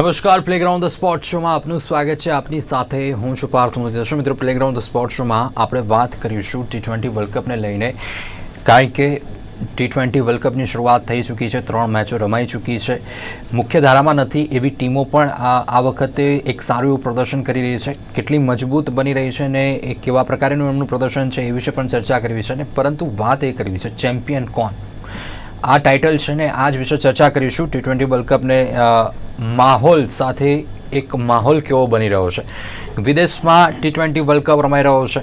નમસ્કાર playground the sport શોમાં આપનું સ્વાગત છે. આપની સાથે હું છું પાર્થ દર્શક મિત્રો પ્લેગ્રાઉન્ડ ધ સ્પોર્ટ શોમાં આપણે વાત કરીશું ટી ટ્વેન્ટી વર્લ્ડ કપને લઈને. કારણ કે ટી ટ્વેન્ટી વર્લ્ડ કપની શરૂઆત થઈ ચૂકી છે. ત્રણ મેચો રમાઈ ચૂકી છે. મુખ્ય ધારામાં નથી, એવી ટીમો પણ આ વખતે એક સારું એવું પ્રદર્શન કરી રહી છે. કેટલી મજબૂત બની રહી છે ને એ કેવા પ્રકારનું એમનું પ્રદર્શન છે એ વિશે પણ ચર્ચા કરવી છે અને પરંતુ વાત એ કરવી છે, ચેમ્પિયન કોણ? આ ટાઇટલ છે ને આ જ વિશે ચર્ચા કરીશું. ટી ટ્વેન્ટી વર્લ્ડ કપને માહોલ સાથે એક માહોલ કેવો બની રહ્યો છે? વિદેશમાં ટી ટ્વેન્ટી વર્લ્ડ કપ રમાઈ રહ્યો છે.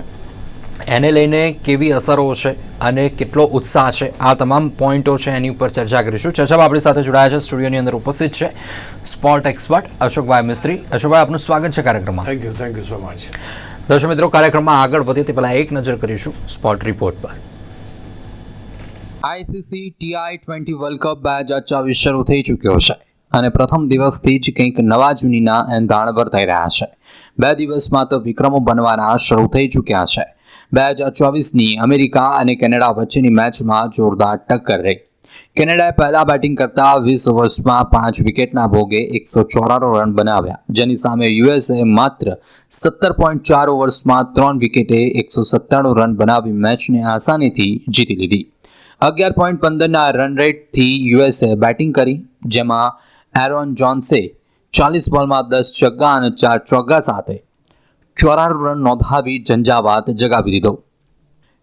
એને લઈને કેવી અસરો છે અને કેટલો ઉત્સાહ છે? આ તમામ પોઈન્ટો છે એની ઉપર ચર્ચા કરીશું. ચર્ચામાં આપણી સાથે જોડાયા છે સ્ટુડિયોની અંદર ઉપસ્થિત છે સ્પોર્ટ એક્સપર્ટ અશોકભાઈ મિસ્ત્રી. અશોકભાઈ આપનું સ્વાગત છે કાર્યક્રમમાં. Thank you thank you so much દર્શક મિત્રો કાર્યક્રમમાં આગળ વધીએ તે પહેલાં એક નજર કરીશું સ્પોર્ટ રિપોર્ટ પર. ICC T twenty world cup બે હજાર ચોવીસ શરૂ થઈ ચૂક્યો છે. અને પ્રથમ દિવસથી જ કંઈક નવા જૂનીના એંધાણ વર્તાઈ રહ્યા છે. બે દિવસમાં તો વિક્રમો બનવાના શરૂ થઈ ચૂક્યા છે. બે હજાર ચોવીસની અમેરિકા અને કેનેડા વચ્ચેની મેચમાં જોરદાર ટક્કર રહી. કેનેડાએ પહેલા બેટિંગ કરતા વીસ ઓવર્સમાં પાંચ વિકેટના ભોગે એકસો ચોરાણું રન બનાવ્યા. જેની સામે યુએસએ માત્ર સત્તર પોઈન્ટ ચાર ઓવર્સમાં ત્રણ વિકેટે એકસો સત્તાણું રન બનાવી મેચને આસાનીથી જીતી લીધી. અગિયાર પોઈન્ટ પંદરના રન રેટથી યુએસએ બેટિંગ કરી, જેમાં એરોન જોન્સે ચાલીસ બોલમાં દસ છગ્ગા અને ચાર ચોગ્ગા સાથે ચોરાણું રન નોંધાવી ઝંઝાવાત જગાવી દીધો.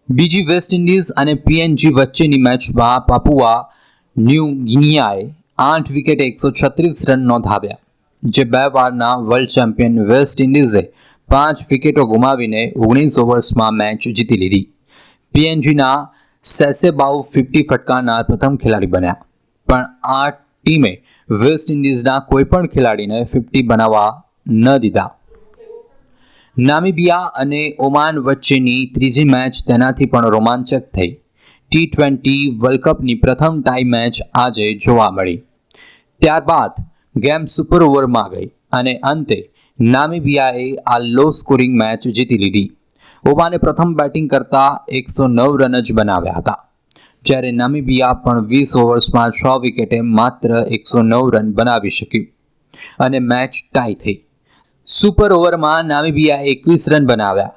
બીજી વેસ્ટ ઇન્ડિઝ અને પીએનજી વચ્ચેની મેચમાં પાપુઆ ન્યૂ ગિનિયાએ આઠ વિકેટે એકસો છત્રીસ રન નોંધાવ્યા, જે બે વારના વર્લ્ડ ચેમ્પિયન વેસ્ટ ઇન્ડિઝે પાંચ વિકેટો ગુમાવીને ઓગણીસ ઓવર્સમાં મેચ જીતી લીધી. પીએનજીના સેસેબાઉ ફિફ્ટી ફટકારનાર પ્રથમ ખેલાડી બન્યા. પણ આ ટીમે વેસ્ટ ઇન્ડિઝના કોઈ પણ ખેલાડીને ફિફ્ટી બનાવવા ન દીધા. નામિબિયા અને ઓમાન વચ્ચેની ત્રીજી મેચ તેનાથી પણ રોમાંચક થઈ. ટી ટ્વેન્ટી વર્લ્ડ કપની પ્રથમ ટાઈ મેચ આજે જોવા મળી. ત્યારબાદ ગેમ સુપર ઓવરમાં ગઈ અને અંતે નામિબિયાએ આ લો સ્કોરિંગ મેચ જીતી લીધી. ઓમાને પ્રથમ બેટિંગ કરતા એકસો નવ રન જ બનાવ્યા હતા. જ્યારે નામીબિયા પણ વીસ ઓવર્સમાં છ વિકેટે માત્ર એકસો નવ રન બનાવી શક્યું અને મેચ ટાઈ થઈ. સુપર ઓવરમાં નામીબિયા એકવીસ રન બનાવ્યા.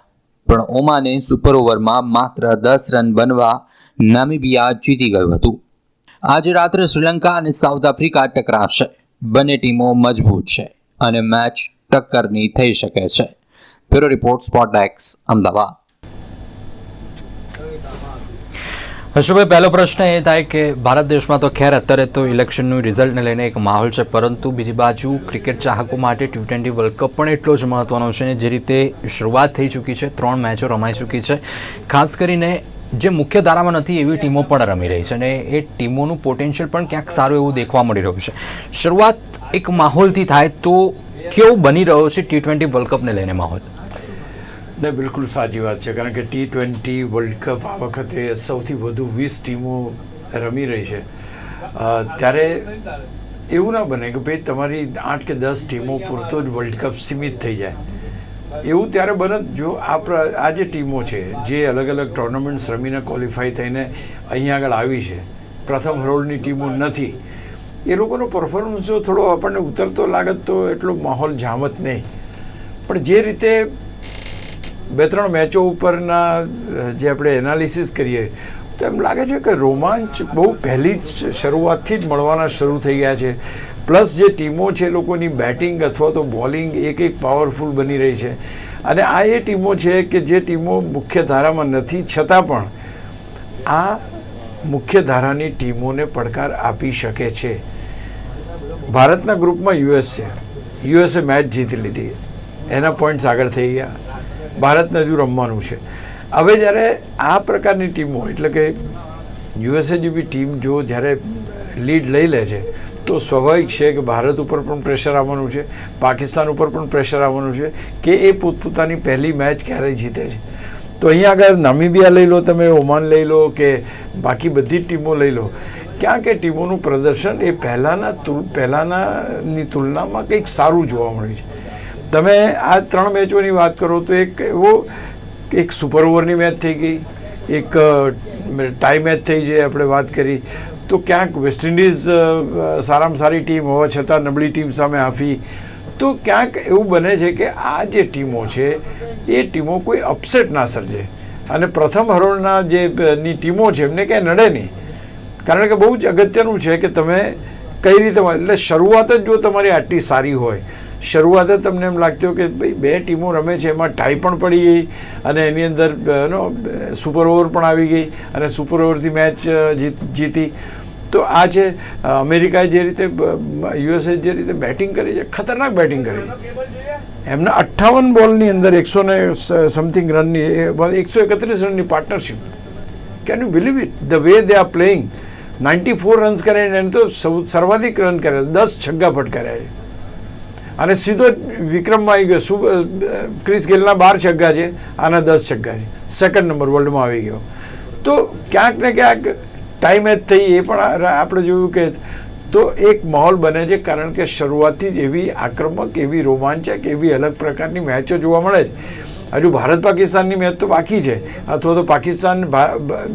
પણ ઓમાને સુપર ઓવરમાં માત્ર દસ રન બનવા નામીબિયા જીતી ગયું હતું. આજે રાત્રે શ્રીલંકા અને સાઉથ આફ્રિકા ટકરાશે. બંને ટીમો મજબૂત છે અને મેચ ટક્કરની થઈ શકે છે. બ્યુરો રિપોર્ટ સ્પોટડેક્સ અમદાવાદ હર્ષભાઈ પહેલો પ્રશ્ન એ થાય કે ભારત દેશમાં તો ખેર અત્યારે તો ઇલેક્શનનું રિઝલ્ટને લઈને એક માહોલ છે, પરંતુ બીજી બાજુ ક્રિકેટ ચાહકો માટે ટી ટ્વેન્ટી વર્લ્ડ કપ પણ એટલો જ મહત્વનો છે, જે રીતે શરૂઆત થઈ ચૂકી છે, ત્રણ મેચો રમાઈ ચૂકી છે. ખાસ કરીને જે મુખ્ય ધારામાં નથી, એવી ટીમો પણ રમી રહી છે અને એ ટીમોનું પોટેન્શિયલ પણ ક્યાંક સારું એવું દેખવા મળી રહ્યું છે. શરૂઆત એક માહોલથી થાય તો કેવું બની રહ્યો છે ટી ટ્વેન્ટી વર્લ્ડ કપને લઈને માહોલ? ને બિલકુલ સાચી વાત છે. કારણ કે ટી ટ્વેન્ટી વર્લ્ડ કપ આ વખતે સૌથી વધુ વીસ ટીમો રમી રહી છે. ત્યારે એવું ના બને કે ભાઈ તમારી આઠ કે દસ ટીમો પૂરતો જ વર્લ્ડ કપ સીમિત થઈ જાય. એવું ત્યારે બને જ આ આ જે ટીમો છે, જે અલગ અલગ ટુર્નામેન્ટ્સ રમીને ક્વોલિફાય થઈને અહીંયા આગળ આવી છે, પ્રથમ રોલની ટીમો નથી, એ લોકોનો પરફોર્મન્સ જો થોડો આપણને ઉતરતો લાગત તો એટલો માહોલ જામત નહીં. પણ જે રીતે બે ત્રણ મેચો ઉપરના જે આપણે એનાલિસિસ કરીએ, તો એમ લાગે છે કે રોમાંચ બહુ પહેલી જ શરૂઆતથી જ મળવાના શરૂ થઈ ગયા છે. પ્લસ જે ટીમો છે લોકોની બેટિંગ અથવા તો બોલિંગ એક એક પાવરફુલ બની રહી છે. અને આ એ ટીમો છે કે જે ટીમો મુખ્ય ધારામાં નથી, છતાં પણ આ મુખ્ય ધારાની ટીમોને પડકાર આપી શકે છે. ભારતના ગ્રુપમાં યુએસ છે યુએસએ મેચ જીતી લીધી. એના પોઈન્ટ્સ આગળ થઈ ગયા. ભારતને હજુ રમવાનું છે. હવે જ્યારે આ પ્રકારની ટીમો, એટલે કે યુએસએ જેવી ટીમ જો જ્યારે લીડ લઈ લે છે, તો સ્વાભાવિક છે કે ભારત ઉપર પણ પ્રેશર આવવાનું છે, પાકિસ્તાન ઉપર પણ પ્રેશર આવવાનું છે કે એ પોતપોતાની પહેલી મેચ ક્યારે જીતે છે. તો અહીંયા આગળ નામીબિયા લઈ લો તમે, ઓમાન લઈ લો કે બાકી બધી ટીમો લઈ લો. ક્યાં કે ટીમોનું પ્રદર્શન એ પહેલાંના તુલ, પહેલાંનાની તુલનામાં કંઈક સારું જોવા મળ્યું છે. તમે આ ત્રણ મેચોની વાત કરો તો એક એવો એક સુપર ઓવરની મેચ થઈ ગઈ, એક ટાઈ મેચ થઈ જે આપણે વાત કરી. તો ક્યાંક વેસ્ટ ઇન્ડિઝ સારામાં સારી ટીમ હોવા છતાં નબળી ટીમ સામે હાફી. તો ક્યાંક એવું બને છે કે આ જે ટીમો છે, એ ટીમો કોઈ અપસેટ ના સર્જે. અને પ્રથમ હરોળના જે ની ટીમો છે, એમને ક્યાંય નડે નહીં. કારણ કે બહુ જ અગત્યનું છે કે તમે કઈ રીતે, એટલે શરૂઆત જ જો તમારી આટલી સારી હોય શરૂઆત તમને એમ લાગતું કે ભાઈ બે ટીમો રમે છે, એમાં ટાઈ પણ પડી ગઈ અને એની અંદર નો, સુપર ઓવર પણ આવી ગઈ અને સુપર ઓવરથી મેચ જીતી તો આ છે અમેરિકાએ જે રીતે યુએસએ જે રીતે બેટિંગ કરી છે, ખતરનાક બેટિંગ કરી એમના અઠ્ઠાવન બોલની અંદર એકસો ને સમથિંગ રનની એકસો એકત્રીસ રનની partnership. Can you believe it the way they are playing ninety four runs કર્યા એને તો સર્વાધિક રન કર્યા દસ છગ્ગા ફટકાર્યા છે અને સીધો વિક્રમમાં આવી ગયો. શું ક્રિસ ગેલના બાર છગ્ગા છે, આના દસ છગ્ગા છે. સેકન્ડ નંબર વર્લ્ડમાં આવી ગયો. તો ક્યાંક ને ક્યાંક ટાઈમ જ થઈ, એ પણ આપણે જોયું કે તો એક માહોલ બને છે, કારણ કે શરૂઆતથી જ એવી આક્રમક, એવી રોમાંચક, એવી અલગ પ્રકારની મેચો જોવા મળે છે. હજુ ભારત પાકિસ્તાનની મેચ તો બાકી છે. અથવા તો પાકિસ્તાન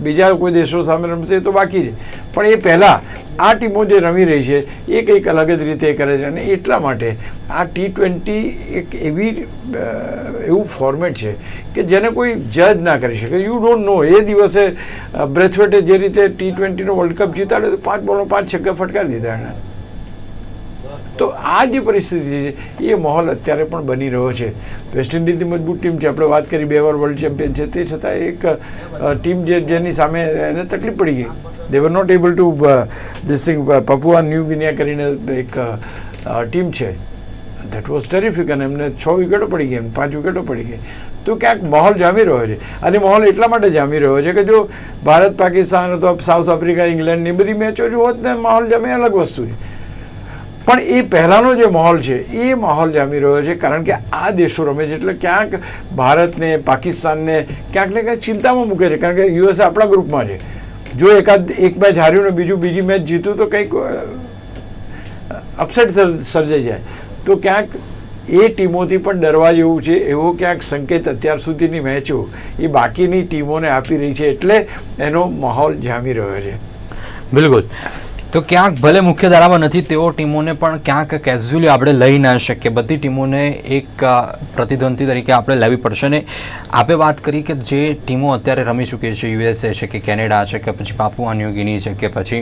બીજા કોઈ દેશો સામે રમશે તો બાકી છે. પણ એ પહેલાં આ ટીમો જે રમી રહી છે, એ કંઈક અલગ જ રીતે કરે છે અને એટલા માટે આ ટી ટ્વેન્ટી એક એવી એવું ફોર્મેટ છે કે જેને કોઈ જજ ના કરી શકે. યુ ડોન્ટ નો એ દિવસે બ્રેથવેટે જે રીતે ટી ટ્વેન્ટીનો વર્લ્ડ કપ જીતાડ્યો તો પાંચ બોલો પાંચ છગ્ગા ફટકારી દીધા એણે. તો આ જે પરિસ્થિતિ છે, એ માહોલ અત્યારે પણ બની રહ્યો છે. વેસ્ટ ઇન્ડિઝની મજબૂત ટીમ છે, આપણે વાત કરી બે વાર વર્લ્ડ ચેમ્પિયન છે. તે છતાં એક ટીમ જે, જેની સામે એને તકલીફ પડી ગઈ. They were not able to this Papua New Guinea કરીને એક ટીમ છે. ધેટ વોઝ ટેરિફિક અને એમને છ વિકેટો પડી ગઈ એમ પાંચ વિકેટો પડી ગઈ તો ક્યાંક માહોલ જામી રહ્યો છે. અને માહોલ એટલા માટે જામી રહ્યો છે કે જો ભારત, પાકિસ્તાન અથવા સાઉથ આફ્રિકા ઇંગ્લેન્ડની બધી મેચો જો હોત ને, માહોલ જામે અલગ વસ્તુ છે. પણ એ પહેલાંનો જે માહોલ છે, એ માહોલ જામી રહ્યો છે, કારણ કે આ દેશો રમે છે. એટલે ક્યાંક ભારતને, પાકિસ્તાનને ક્યાંક ને ક્યાંક ચિંતામાં મૂકે છે, કારણ કે યુએસ આપણા ગ્રુપમાં છે. જો એકાદ એક મેચ હાર્યું ને બીજું બીજી મેચ જીતું તો કંઈક અપસેટ સર્જાઈ જાય. તો ક્યાંક એ ટીમોથી પણ ડરવા જેવું છે, એવો ક્યાંક સંકેત અત્યાર સુધીની મેચો એ બાકીની ટીમોને આપી રહી છે. એટલે એનો માહોલ જામી રહ્યો છે. બિલકુલ. તો ક્યાંક ભલે મુખ્ય ધારામાં નથી, તેઓ ટીમોને પણ ક્યાંક કેઝ્યુઅલી આપણે લઈ ના શકીએ. બધી ટીમોને એક પ્રતિદ્વંદ્વી પ્રતિદ્વંદી તરીકે આપણે લેવી પડશે. ને આપે વાત કરી કે જે ટીમો અત્યારે રમી ચૂકી છે યુએસએ છે કે કેનેડા છે કે પછી પાપુઆ ન્યૂ ગિની છે કે પછી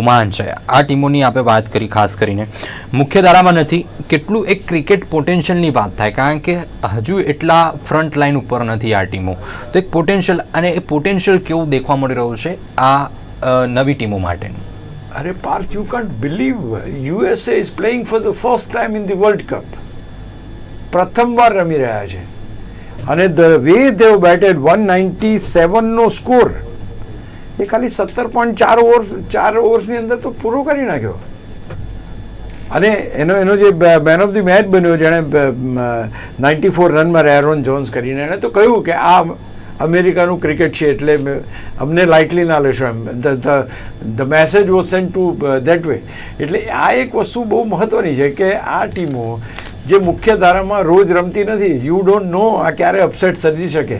ઓમાન છે, આ ટીમોની આપે વાત કરી ખાસ કરીને. મુખ્ય ધારામાં નથી, કેટલું એક ક્રિકેટ પોટેન્શિયલની વાત થાય, કારણ કે હજુ એટલા ફ્રન્ટ લાઇન ઉપર નથી આ ટીમો. તો એક પોટેન્શિયલ, અને એ પોટેન્શિયલ કેવું દેખવા મળી રહ્યું છે? આ નવી ટીમો માટેનું. અરે Parth you can't believe USA is playing for the first time in the world cup પ્રથમવાર રમી રહ્યા છે અને the way they batted one ninety સેવનનો score એ ખાલી સત્તર પોઈન્ટ ચાર ઓવર ચાર ઓવર્સની અંદર તો પૂરો કરી નાખ્યો. અને એનો એનો જે મેન ઓફ ધી મેચ બન્યો, જેણે નાઇન્ટી ફોર રનમાં રેરોન જોન્સ કરીને એણે તો કહ્યું કે આ અમેરિકાનું ક્રિકેટ છે એટલે અમને લાઇકલી ના લેશો એમ the message was sent to that way એટલે આ એક વસ્તુ બહુ મહત્ત્વની છે કે આ ટીમો જે મુખ્ય ધારામાં રોજ રમતી નથી યુ ડોન્ટ નો આ ક્યારે અપસેટ સર્જી શકે.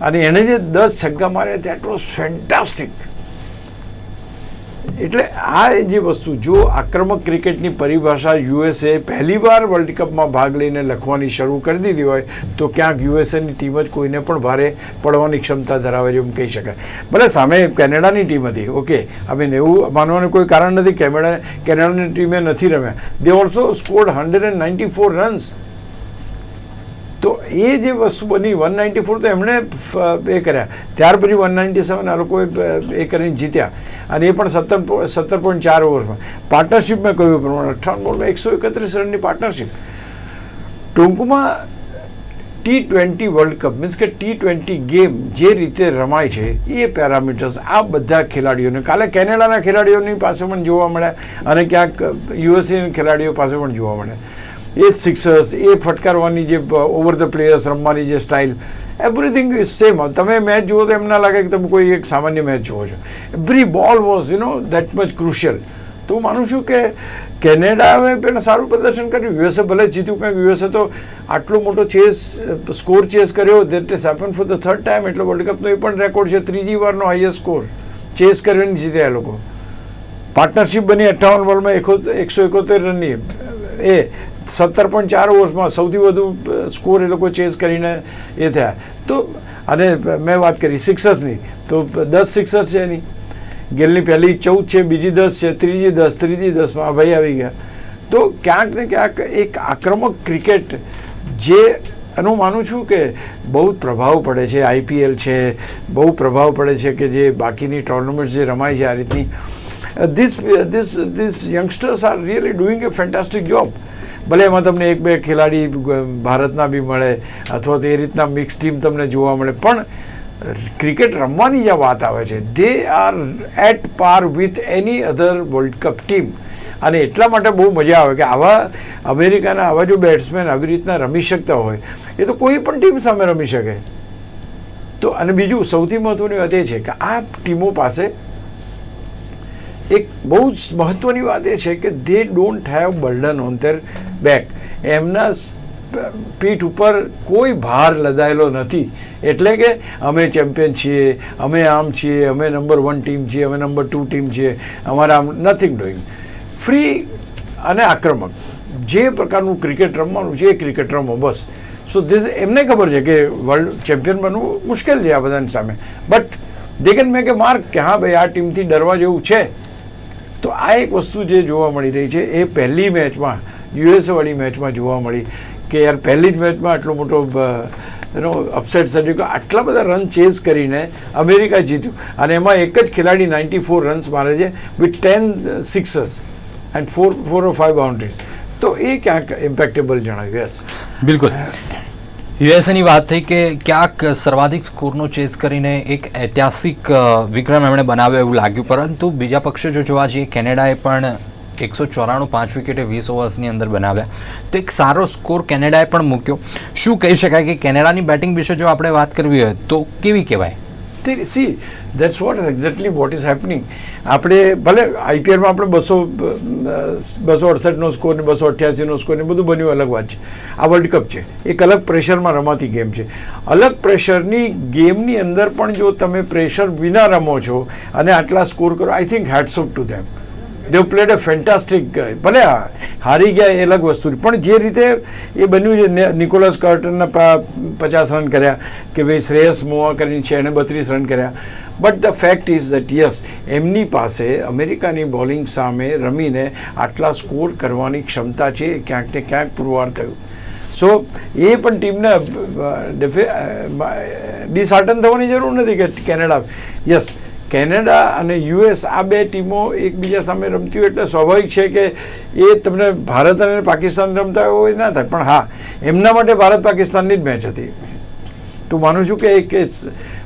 અને એણે જે દસ છગ્ગા માર્યા દેટ એટલો ફેન્ટાસ્ટિક એટલે આ જે વસ્તુ, જો આક્રમક ક્રિકેટની પરિભાષા યુએસએ પહેલીવાર વર્લ્ડ કપમાં ભાગ લઈને લખવાની શરૂ કરી દીધી હોય, તો ક્યાંક યુએસએની ટીમ જ કોઈને પણ ભારે પડવાની ક્ષમતા ધરાવે છે એમ કહી શકાય. ભલે સામે કેનેડાની ટીમ હતી, ઓકે હવે એવું માનવાનું કોઈ કારણ નથી કેનેડા કેનેડાની ટીમે નથી રમ્યા. They also scored hundred and ninety four runs એ જે વસ્તુ બની વન નાઇન્ટી ફોર તો એમણે એ કર્યા. ત્યાર પછી વન નાઇન્ટી સેવન આ લોકોએ એ કરીને જીત્યા. અને એ પણ સત્તર સત્તર પોઈન્ટ ચાર ઓવર્સમાં પાર્ટનરશિપ મેં કહ્યું પ્રમાણે? અઠ્ઠાવન બોલમાં એકસો એકત્રીસ રનની પાર્ટનરશિપ. ટૂંકમાં T twenty world cup, means કે ટી ટ્વેન્ટી ગેમ જે રીતે રમાય છે, એ પેરામીટર્સ આ બધા ખેલાડીઓને, કાલે કેનેડાના ખેલાડીઓની પાસે પણ જોવા મળ્યા અને ક્યાંક યુએસએના ખેલાડીઓ પાસે પણ જોવા મળ્યા. એ સિક્સર્સ એ ફટકારવાની જે ઓવર ધ પ્લેયર્સ રમવાની જે સ્ટાઇલ એવરીથિંગ ઇઝ સેમ તમે મેચ જુઓ તો એમ ના લાગે કે તમે કોઈ એક સામાન્ય મેચ જુઓ છો. Every ball was you know that much crucial તો હું માનું છું કે કેનેડાએ પણ સારું પ્રદર્શન કર્યું. યુએસએ ભલે જીત્યું કારણ કે યુએસએ તો આટલો મોટો ચેસ સ્કોર ચેસ કર્યો. That is happen for the third time એટલે વર્લ્ડ કપનો એ પણ રેકોર્ડ છે. ત્રીજી વારનો હાઈએસ્ટ સ્કોર ચેસ કરીને જીત્યા એ લોકો. પાર્ટનરશિપ બની અઠ્ઠાવન બોલમાં એકો, એકસો એકોતેર રનની. એ સત્તર પોઈન્ટ ચાર ઓવર્સમાં સૌથી વધુ સ્કોર એ લોકો ચેઝ કરીને એ થયા. તો, અને મેં વાત કરી સિક્સર્સની, તો દસ સિક્સર્સ છે એની. ગેલની પહેલી ચૌદ છે, બીજી દસ છે, ત્રીજી દસ, ત્રીજી દસમાં ભાઈ આવી ગયા. તો ક્યાંક ને ક્યાંક એક આક્રમક ક્રિકેટ જે, એનું માનું છું કે બહુ પ્રભાવ પડે છે આઈપીએલ છે, બહુ પ્રભાવ પડે છે કે જે બાકીની ટુર્નામેન્ટ જે રમાય છે આ રીતની. This this this youngsters are really doing a fantastic job ભલે એમાં તમને એક બે ખેલાડી ભારતના બી મળે અથવા તો એ રીતના મિક્સ ટીમ તમને જોવા મળે. પણ ક્રિકેટ રમવાની જે વાત આવે છે they are at par with any other world cup team અને એટલા માટે બહુ મજા આવે કે આવા અમેરિકાના આવા જો બેટ્સમેન આવી રીતના રમી શકતા હોય, એ તો કોઈ પણ ટીમ સામે રમી શકે. તો અને બીજું સૌથી મહત્વની વાત એ છે કે આ ટીમો પાસે એક બહુ જ મહત્વની વાત એ છે કે they don't have burden on their back એમના પીઠ ઉપર કોઈ ભાર લદાયેલો નથી. એટલે કે અમે ચેમ્પિયન છીએ, અમે આમ છીએ, અમે નંબર વન ટીમ છીએ, અમે નંબર ટુ ટીમ છીએ, અમારા આમ નથિંગ ડુઈંગ ફ્રી અને આક્રમક. જે પ્રકારનું ક્રિકેટ રમવાનું છે એ ક્રિકેટ રમો, બસ. સો ધીસ એમને ખબર છે કે વર્લ્ડ ચેમ્પિયન બનવું મુશ્કેલ છે આ બધાની સામે. But they can make a mark કે હા, ભાઈ, આ ટીમથી ડરવા જેવું છે. તો આ એક વસ્તુ જે જોવા મળી રહી છે, એ પહેલી મેચમાં યુએસવાળી મેચમાં જોવા મળી કે યાર પહેલી જ મેચમાં આટલો મોટો એનો અપસેટ સર્જ્યો કે આટલા બધા રન ચેઝ કરીને અમેરિકા જીત્યું. અને એમાં એક જ ખેલાડી નાઇન્ટી ફોર રન્સ મારે છે with ten sixers and four four or five boundaries તો એ ક્યાંક ઇમ્પેક્ટેબલ જણાવ્યું યસ બિલકુલ. યુએસએની વાત થઈ કે ક્યાંક સર્વાધિક સ્કોરનો ચેસ કરીને એક ઐતિહાસિક વિક્રમ એમણે બનાવ્યો એવું લાગ્યું. પરંતુ બીજા પક્ષે જો જોવા જઈએ, કેનેડાએ પણ એકસો ચોરાણું પાંચ વિકેટે વીસ ઓવર્સની અંદર બનાવ્યા. તો એક સારો સ્કોર કેનેડાએ પણ મૂક્યો. શું કહી શકાય કે કેનેડાની બેટિંગ વિશે જો આપણે વાત કરવી હોય, તો કેવી કહેવાય? તે see that's what exactly what is happening આપણે ભલે આઈપીએલમાં આપણે બસો બસો અડસઠનો સ્કોર ને બસો અઠ્યાસીનો સ્કોર ને બધું બન્યું અલગ વાત છે. આ વર્લ્ડ કપ છે. એક અલગ પ્રેશરમાં રમાતી ગેમ છે. અલગ પ્રેશરની ગેમની અંદર પણ જો તમે પ્રેશર વિના રમો છો અને આટલા સ્કોર કરો I think hats off to them they played a fantastic ભલે હારી ગયા એ અલગ વસ્તુ પણ જે રીતે એ બન્યું છે નિકોલસ કર્ટનના પચાસ રન કર્યા, કે ભાઈ શ્રેયસ મોવા કરીને છે એણે બત્રીસ રન કર્યા. But the fact is that yes એમની પાસે અમેરિકાની બોલિંગ સામે રમીને આટલા સ્કોર કરવાની ક્ષમતા છે, એ ક્યાંક ને ક્યાંક પુરવાર થયું. સો એ પણ ટીમને ડિસઆર્ટન થવાની જરૂર નથી કે કેનેડા. યસ કેનેડા અને યુએસ આ બે ટીમો એકબીજા સામે રમતી હોય એટલે સ્વાભાવિક છે કે એ તમને ભારત અને પાકિસ્તાન રમતા હોય ના થાય. પણ હા, એમના માટે ભારત પાકિસ્તાનની જ મેચ હતી. તો માનું છું કે એક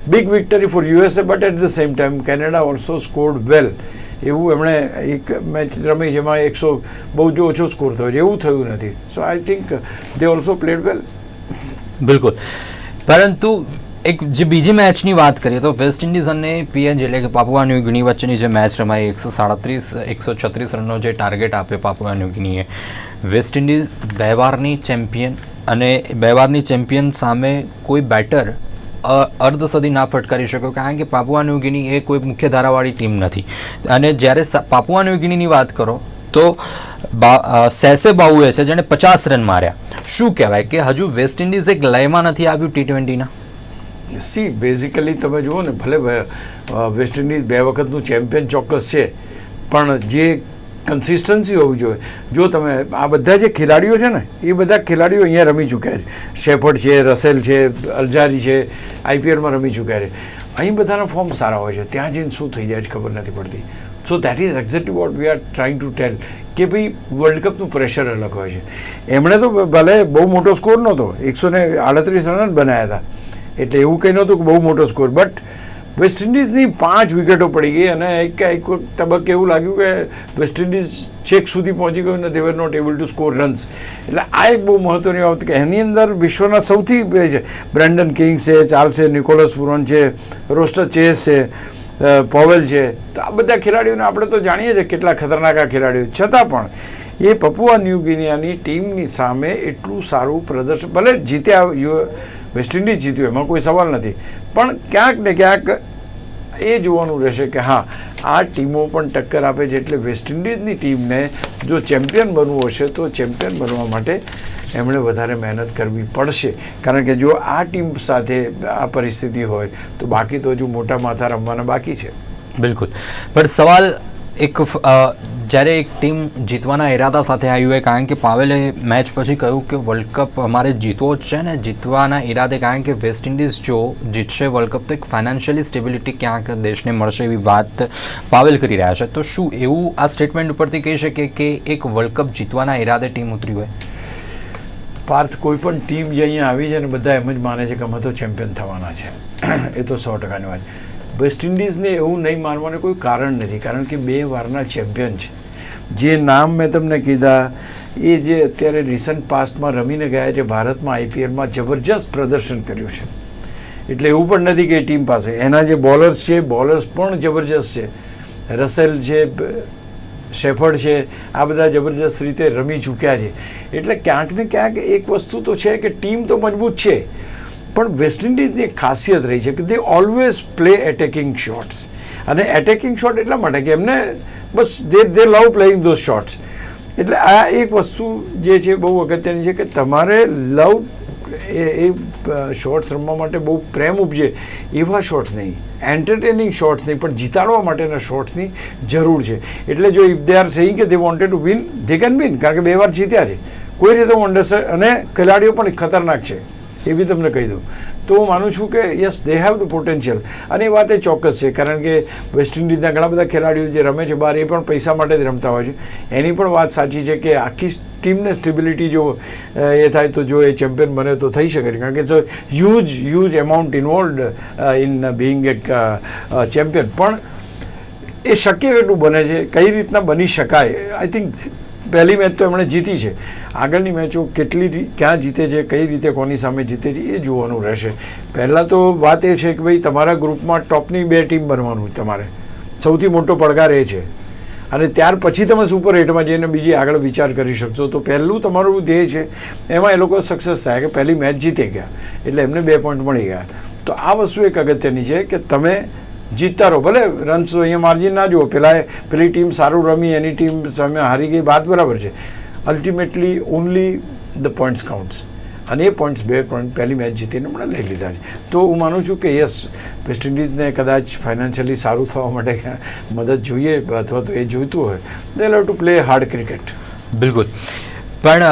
big victory for USA but at the same time Canada also scored well એવું એમણે એક મેચ રમી જેમાં એકસો બહુ જ ઓછો સ્કોર થયો. છે એવું થયું નથી. So I think they also played well બિલકુલ. પરંતુ એક જે બીજી મેચની વાત કરીએ તો વેસ્ટ ઇન્ડિઝ અને પીએચ એટલે કે પાપુઆ ન્યૂ ગિની વચ્ચેની જે મેચ રમાઈ, એકસો સાડત્રીસ, એકસો છત્રીસ રનનો જે ટાર્ગેટ આપ્યો પાપુઆ ન્યૂ ગિનીએ વેસ્ટ ઇન્ડિઝ બે વારની ચેમ્પિયન અને બે વારની ચેમ્પિયન સામે કોઈ બેટર અર્ધસદી ના ફટકારી શક્યો કારણ કે પાપુઆ ન્યૂ ગિની એ કોઈ મુખ્ય ધારાવાળી ટીમ નથી. અને જ્યારે પાપુઆ ન્યૂ ગિનીની વાત કરો, તો સેસે બાઉએ છે જેણે પચાસ રન માર્યા. શું કહેવાય કે હજુ વેસ્ટ ઇન્ડિઝ એક લયમાં નથી આવ્યું ટી ટ્વેન્ટીના સી બેઝિકલી તમે જુઓ ને, ભલે વેસ્ટ ઇન્ડિઝ બે વખતનું ચેમ્પિયન ચોક્કસ છે, પણ જે કન્સિસ્ટન્સી હોવી જોઈએ. જો તમે, આ બધા જે ખેલાડીઓ છે ને, એ બધા ખેલાડીઓ અહીંયા રમી ચૂક્યા છે. શેફર્ડ છે રસેલ છે અલજારી છે આઈપીએલમાં રમી ચૂક્યા છે. અહીં બધાના ફોર્મ સારા હોય છે. ત્યાં જઈને શું થઈ જાય છે ખબર નથી પડતી. So that is exactly what we are trying to tell કે ભાઈ વર્લ્ડ કપનું પ્રેશર અલગ હોય છે. એમણે તો ભલે બહુ મોટો સ્કોર નહોતો, એકસો ને આડત્રીસ રન જ બનાવ્યા હતા. એટલે એવું કંઈ નહોતું કે બહુ મોટો સ્કોર બટ વેસ્ટ ઇન્ડિઝની પાંચ વિકેટો પડી ગઈ અને એક એક તબક્કે એવું લાગ્યું કે વેસ્ટ ઇન્ડિઝ છેક સુધી પહોંચી ગયું ને they were not able to score runs એટલે આ એક બહુ મહત્વની બાબત કે એની અંદર વિશ્વના સૌથી છે, બ્રેન્ડન કિંગ છે, ચાર્લ્સ છે, નિકોલસ પુરોન છે, રોસ્ટર ચેસ છે પોવેલ છે. તો આ બધા ખેલાડીઓને આપણે તો જાણીએ છીએ કેટલા ખતરનાક આ ખેલાડીઓ. છતાં પણ એ પપુઆ ન્યૂ ગિનિયાની ટીમની સામે એટલું સારું પ્રદર્શન ભલે જીત્યા વેસ્ટ ઇન્ડિઝ જીત્યું, એમાં કોઈ સવાલ નથી. પણ ક્યાંક ને ક્યાંક એ જોવાનું રહેશે કે હા, આ ટીમો પણ ટક્કર આપે છે એટલે વેસ્ટ ઇન્ડિઝની ટીમને જો ચેમ્પિયન બનવું હશે તો ચેમ્પિયન બનવા માટે એમણે વધારે મહેનત કરવી પડશે. કારણ કે જો આ ટીમ સાથે આ પરિસ્થિતિ હોય, તો બાકી તો હજુ મોટા માથા રમવાના બાકી છે. બિલકુલ. પણ સવાલ એક જ્યારે એક ટીમ જીતવાના ઈરાદા સાથે આવી હોય, કારણ કે પાવેલે મેચ પછી કહ્યું કે વર્લ્ડ કપ અમારે જીતવો જ છે ને જીતવાના ઈરાદે કારણ કે વેસ્ટ ઇન્ડિઝ જો જીતશે વર્લ્ડ કપ તો એક ફાઇનાન્શિયલી સ્ટેબિલિટી ક્યાંક દેશને મળશે એવી વાત પાવેલ કરી રહ્યા છે. તો શું એવું આ સ્ટેટમેન્ટ ઉપરથી કહી શકે કે એક વર્લ્ડ કપ જીતવાના ઈરાદે ટીમ ઉતરી હોય? પાર્થ, કોઈ પણ ટીમ જે અહીંયા આવી છે ને, બધા એમ જ માને છે કે અમે તો ચેમ્પિયન થવાના છે. એ તો સો ટકાની વાત વેસ્ટ ઇન્ડિઝને એવું નહીં માનવાનું કોઈ કારણ નથી, કારણ કે બે વારના ચેમ્પિયન છે. જે નામ મેં તમને કીધા, એ જે અત્યારે રિસન્ટ પાસ્ટમાં રમીને ગયા છે, ભારતમાં આઈપીએલમાં જબરજસ્ત પ્રદર્શન કર્યું છે. એટલે એવું પણ નથી કે ટીમ પાસે. એના જે બોલર્સ છે, બોલર્સ પણ જબરજસ્ત છે. રસેલ છે શેફર્ડ છે, આ બધા જબરજસ્ત રીતે રમી ચૂક્યા છે. એટલે ક્યાંક ને ક્યાંક એક વસ્તુ તો છે કે ટીમ તો મજબૂત છે. પણ વેસ્ટ ઇન્ડિઝની એક ખાસિયત રહી છે કે they always play attacking shots અને એટેકિંગ શોટ એટલા માટે કે એમને બસ they they love playing those shots એટલે આ એક વસ્તુ જે છે બહુ અગત્યની છે કે તમારે લવ એ શોર્ટ્સ રમવા માટે બહુ પ્રેમ ઉપજે એવા શોર્ટ્સ નહીં. એન્ટરટેનિંગ શોર્ટ્સ નહીં, પણ જીતાડવા માટેના શોર્ટ્સની જરૂર છે. એટલે જો ઇફ દે આર સેઈંગ કે they wanted to win they can win કારણ કે બે વાર જીત્યા છે. કોઈ રીતે હું અને ખેલાડીઓ પણ ખતરનાક છે. એ બી તમને કહી દઉં. તો હું માનું છું કે yes they have the potential અને એ વાત એ ચોક્કસ છે, કારણ કે વેસ્ટ ઇન્ડિઝના ઘણા બધા ખેલાડીઓ જે રમે છે બહાર, એ પણ પૈસા માટે જ રમતા હોય છે. એની પણ વાત સાચી છે કે, આખી ટીમને સ્ટેબિલિટી જો એ થાય તો જો એ ચેમ્પિયન બને તો થઈ શકે છે. કારણ કે it's huge huge amount involved in being a champion પણ એ શક્ય એટલું બને છે, કઈ રીતના બની શકાય? આઈ થિંક પહેલી મેચ તો એમણે જીતી છે. આગળની મેચો કેટલી ક્યાં જીતે છે, કઈ રીતે કોની સામે જીતે છે, એ જોવાનું રહેશે. પહેલાં તો વાત એ છે કે ભાઈ તમારા ગ્રુપમાં ટોપની બે ટીમ બનવાનું તમારે. સૌથી મોટો પડકાર એ છે. અને ત્યાર પછી તમે સુપર એટમાં જઈને બીજી આગળ વિચાર કરી શકશો. તો પહેલું તમારું ધ્યેય છે, એમાં એ લોકો સક્સેસ થાય કે પહેલી મેચ જીતી ગયા. એટલે એમને બે પોઈન્ટ મળી ગયા. તો આ વસ્તુ એક અગત્યની છે કે તમે જીતતા રહો. ભલે રન્સ અહીંયા માર્જિન ના જુઓ. પેલા પેલી ટીમ સારું રમી, એની ટીમ સામે હારી ગઈ વાત બરાબર છે. Ultimately only the points counts અને એ પોઈન્ટ્સ બે પોઈન્ટ પહેલી મેચ જીતીને હમણાં લઈ લીધા છે. તો હું માનું છું કે યસ વેસ્ટ ઇન્ડિઝને કદાચ ફાઇનાન્શિયલી સારું થવા માટે મદદ જોઈએ અથવા તો એ જોઈતું હોય. They love to play hard cricket બિલકુલ. પણ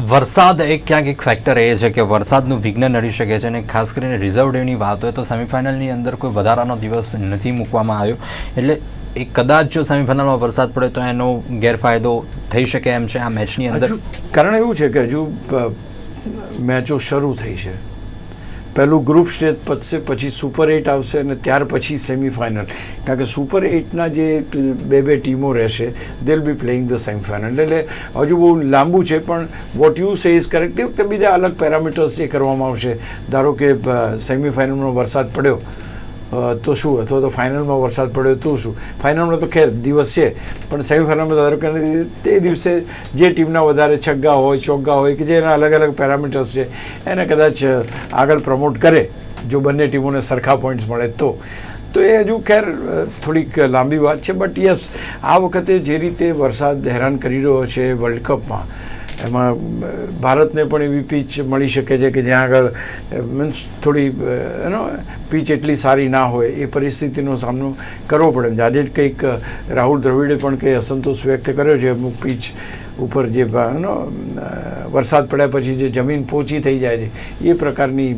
વરસાદ, એક ક્યાંક એક ફેક્ટર એ છે કે વરસાદનું વિઘ્ન નડી શકે છે અને ખાસ કરીને રિઝર્વ ડેની વાત હોય તો સેમિફાઇનલની અંદર કોઈ વધારાનો દિવસ નથી મૂકવામાં આવ્યો. એટલે એ કદાચ જો સેમિફાઇનલમાં વરસાદ પડે તો એનો ગેરફાયદો થઈ શકે એમ છે આ મેચની અંદર. કારણ એવું છે કે હજુ મેચો શરૂ થઈ છે. પહેલું ગ્રુપ સ્ટેજ પતશે પછી સુપર એટ આવશે અને ત્યાર પછી સેમિફાઇનલ કારણ કે સુપર એટના જે બે બે ટીમો રહેશે they'll be playing the semifinal એટલે હજુ બહુ લાંબુ છે, પણ what you say is correct તે બીજા અલગ પેરામીટર્સ એ કરવામાં આવશે. ધારો કે સેમિફાઇનલમાં વરસાદ પડ્યો તો શું? અથવા તો ફાઇનલમાં વરસાદ પડ્યો તો શું? ફાઇનલમાં તો ખેર, દિવસ છે. પણ સેમિફાઇનલમાં ધારો કે તે દિવસે જે ટીમના વધારે છગ્ગા હોય, ચોગ્ગા હોય કે જે એના અલગ અલગ પેરામીટર્સ છે, એને કદાચ આગળ પ્રમોટ કરે, જો બંને ટીમોને સરખા પોઈન્ટ્સ મળે તો. તો એ હજુ ખેર થોડીક લાંબી વાત છે બટ યસ આ વખતે જે રીતે વરસાદ હેરાન કરી રહ્યો છે વર્લ્ડ કપમાં એમાં ભારતને પણ એવી પીચ મળી શકે છે કે જ્યાં આગળ મીન્સ થોડી એનો પીચ એટલી સારી ના હોય, એ પરિસ્થિતિનો સામનો કરવો પડે. આજે જ કંઈક રાહુલ દ્રવિડે પણ કંઈ અસંતોષ વ્યક્ત કર્યો છે અમુક પીચ ઉપર જે એનો વરસાદ પડ્યા પછી જે જમીન પોચી થઈ જાય છે, એ પ્રકારની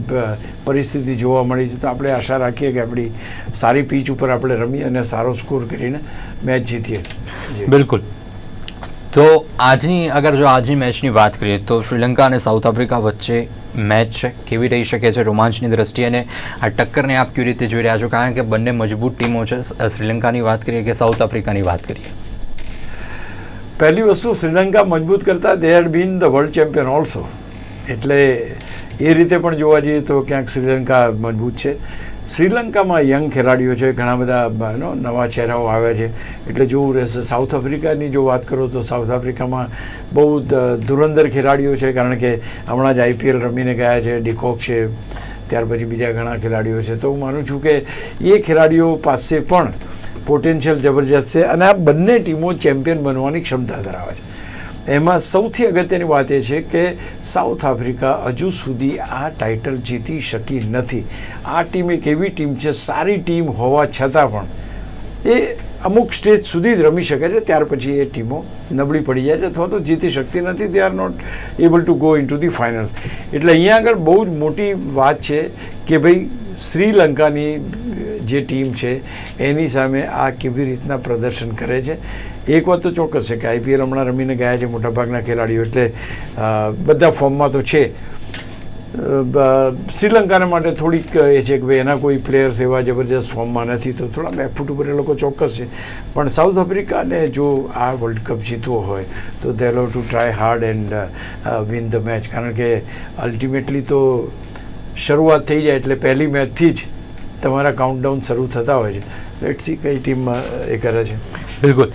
પરિસ્થિતિ જોવા મળી છે. તો આપણે આશા રાખીએ કે આપણી સારી પીચ ઉપર આપણે રમીએ અને સારો સ્કોર કરીને મેચ જીતીએ. બિલકુલ. તો આજની, અગર જો આજની મેચની વાત કરીએ, તો શ્રીલંકા અને સાઉથ આફ્રિકા વચ્ચે મેચ કેવી રહી શકે છે રોમાંચની દ્રષ્ટિએ અને આ ટક્કરને આપ કેવી રીતે જોઈ રહ્યા છો? કારણ કે બંને મજબૂત ટીમો છે. શ્રીલંકાની વાત કરીએ કે સાઉથ આફ્રિકાની વાત કરીએ? પહેલી વસ્તુ, શ્રીલંકા મજબૂત કરતા they had been the world champion also એટલે એ રીતે પણ જોવા જઈએ તો ક્યાંક શ્રીલંકા મજબૂત છે. શ્રીલંકામાં યંગ ખેલાડીઓ છે, ઘણા બધા એનો નવા ચહેરાઓ આવ્યા છે. એટલે જોવું રહેશે સાઉથ આફ્રિકાની જો વાત કરો તો સાઉથ આફ્રિકામાં બહુ ધુરંધર ખેલાડીઓ છે, કારણ કે હમણાં જ આઈપીએલ રમીને ગયા છે, ડીકોક છે, ત્યાર પછી બીજા ઘણા ખેલાડીઓ છે. તો હું માનું છું કે એ ખેલાડીઓ પાસે પણ પોટેન્શિયલ જબરજસ્ત છે અને આ બંને ટીમો ચેમ્પિયન બનવાની ક્ષમતા ધરાવે છે. એમાં સૌથી અગત્યની વાત એ છે કે સાઉથ આફ્રિકા હજુ સુધી આ ટાઇટલ જીતી શકી નથી. આ ટીમ એક એવી ટીમ છે, સારી ટીમ હોવા છતાં પણ એ અમુક સ્ટેજ સુધી જ રમી શકે છે, ત્યાર પછી એ ટીમો નબળી પડી જાય છે, અથવા તો જીતી શકતી નથી they are not able to go into the finals એટલે અહીંયા આગળ બહુ જ મોટી વાત છે કે ભાઈ શ્રીલંકાની જે ટીમ છે, એની સામે આ કેવી રીતના પ્રદર્શન કરે છે. એક વાત તો ચોક્કસ છે કે આઈપીએલ હમણાં રમીને ગયા છે મોટાભાગના ખેલાડીઓ એટલે બધા ફોર્મમાં તો છે. શ્રીલંકાને માટે થોડીક એ છે કે ભાઈ એના કોઈ પ્લેયર્સ એવા જબરજસ્ત ફોર્મમાં નથી, તો થોડા બેકફૂટ ઉપર એ લોકો ચોક્કસ છે. પણ સાઉથ આફ્રિકાને જો આ વર્લ્ડ કપ જીતવો હોય, તો they love to try hard and win the match કારણ કે અલ્ટિમેટલી તો શરૂઆત થઈ જાય એટલે પહેલી મેચથી જ તમારા કાઉન્ટડાઉન શરૂ થતા હોય છે. લેટ સી કઈ ટીમમાં એ કરે છે? બિલકુલ.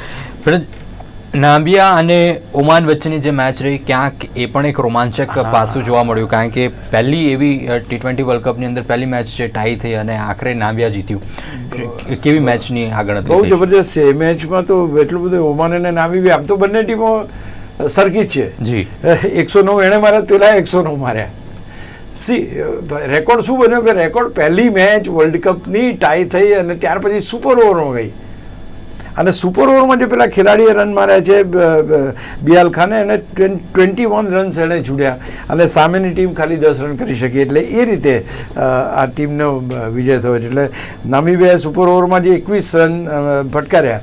નામ્બિયા અને ઓમાન વચ્ચેની જે મેચ રહી ક્યાંક એ પણ એક રોમાંચક પાસું જોવા મળ્યું કારણ કે પહેલી એવી ટી ટ્વેન્ટી વર્લ્ડ કપની અંદર પહેલી મેચ જે ટાઈ થઈ અને આખરે નામ્બિયા જીત્યું. કેવી મેચની આગળ બહુ જબરજસ્ત છે. એ મેચમાં તો એટલું બધું ઓમાન અને નામી આમ તો બંને ટીમો સરખી જ છે. જી. એકસો નવ એણે માર્યા પેલા એકસો નવ માર્યા. સી રેકોર્ડ શું બન્યો કે રેકોર્ડ પહેલી મેચ વર્લ્ડ કપની ટાઈ થઈ અને ત્યાર પછી સુપર ઓવરમાં ગઈ. અને સુપર ઓવરમાં જે પેલા ખેલાડીએ રન માર્યા છે બિયાલ ખાને, એને ટ્વેન્ટી વન રન્સ એણે છૂટ્યા અને સામેની ટીમ ખાલી દસ રન કરી શકી. એટલે એ રીતે આ ટીમનો વિજય થયો છે. એટલે નામીબિયાએ સુપર ઓવરમાં જે એકવીસ રન ફટકાર્યા.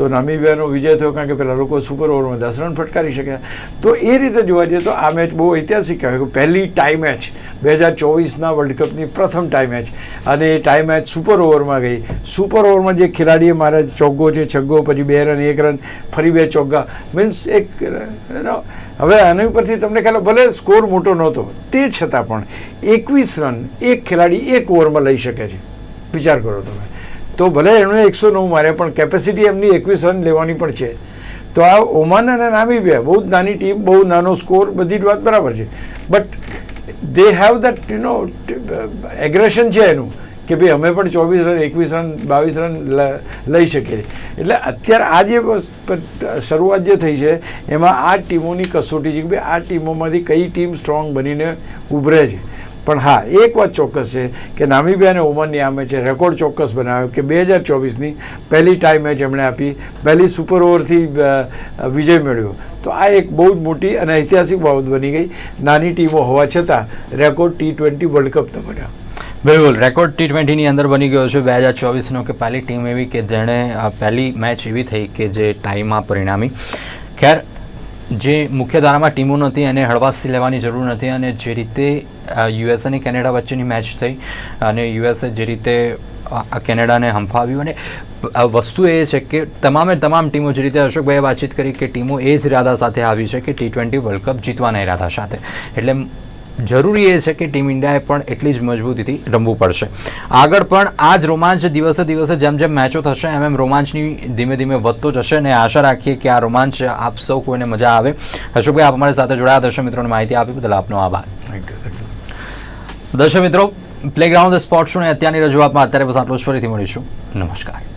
તો નામીબિયાનો વિજય થયો કારણ કે પેલા લોકો સુપર ઓવરમાં દસ રન ફટકારી શક્યા તો એ રીતે જોવા જઈએ તો આ મેચ બહુ ઐતિહાસિક કહેવાય પહેલી ટાઈ મેચ બે હજાર ચોવીસના વર્લ્ડ કપની પ્રથમ ટાઈ મેચ. અને એ ટાઈ મેચ સુપર ઓવરમાં ગઈ. સુપર ઓવરમાં જે ખેલાડીએ મારે ચોગ્ગો છે, છગ્ગો, પછી બે રન, એક રન, ફરી બે ચોગ્ગા. મીન્સ એક હવે આની ઉપરથી તમને ખ્યાલ ભલે સ્કોર મોટો નહોતો, તે છતાં પણ એકવીસ રન એક ખેલાડી એક ઓવરમાં લઈ શકે છે. વિચાર કરો તમે. તો ભલે એમણે એકસો નવ માર્યા, પણ કેપેસિટી એમની એકવીસ રન લેવાની પણ છે. તો આ ઓમાન અને નામીબિયા, બહુ નાની ટીમ બહુ નાનો સ્કોર બધી જ વાત બરાબર છે. But they have that you know aggression છે એનું, કે ભાઈ અમે પણ ચોવીસ રન એકવીસ રન બાવીસ રન લઈ શકીએ. એટલે અત્યારે આ જે શરૂઆત જે થઈ છે, એમાં આ ટીમોની કસોટી છે કે ભાઈ આ ટીમોમાંથી કઈ ટીમ સ્ટ્રોંગ બનીને ઉભરે છે. પણ હા, એક વાત ચોક્કસ છે કે નામીબિયા અને ઓમાનની આ મેચે રેકોર્ડ ચોક્કસ બનાવ્યો કે બે હજાર ચોવીસની પહેલી ટાઈ મેચ એમણે આપી, પહેલી સુપર ઓવરથી વિજય મેળવ્યો. તો આ એક બહુ જ મોટી અને ઐતિહાસિક બાબત બની ગઈ. નાની ટીમો હોવા છતાં રેકોર્ડ ટી ટ્વેન્ટી વર્લ્ડ કપનો બન્યો. બિલકુલ, રેકોર્ડ ટી ટ્વેન્ટીની અંદર બની ગયો છે બે હજાર ચોવીસનો કે પહેલી ટીમ એવી કે જેણે પહેલી મેચ એવી થઈ કે જે ટાઈમમાં પરિણામી. ખેર જે મુખ્ય ધારામાં ટીમો નથી એને હળવાશથી લેવાની જરૂર નથી અને જે રીતે યુએસ અને કેનેડા વચ્ચેની મેચ થઈ અને યુએસએ જે રીતે કેનેડાને હંફાવ્યું અને વસ્તુ એ છે કે તમામે તમામ ટીમો જે રીતે અશોકભાઈએ વાતચીત કરી કે ટીમો એ જ ઇરાદા સાથે આવી છે કે ટી ટ્વેન્ટી વર્લ્ડ કપ જીતવાના ઇરાદા સાથે. એટલે જરૂરી એ છે કે ટીમ ઇન્ડિયાએ પણ એટલી જ મજબૂતીથી રમવું પડશે. આગળ પણ આ જ રોમાંચ દિવસે દિવસે જેમ જેમ મેચો થશે એમ એમ રોમાંચની ધીમે ધીમે વધતો જશે અને આશા રાખીએ કે આ રોમાંચ આપ સૌ કોઈને મજા આવે. અશોકભાઈ આપ અમારી સાથે જોડાયા. દર્શક મિત્રોને માહિતી આપી બદલ આપનો આભાર. થેન્ક દર્શક મિત્રો પ્લેગ્રાઉન્ડ સ્પોર્ટ શો ને અત્યારની રજૂઆતમાં અત્યારે બસ આટલું જ. ફરીથી મળીશું. નમસ્કાર.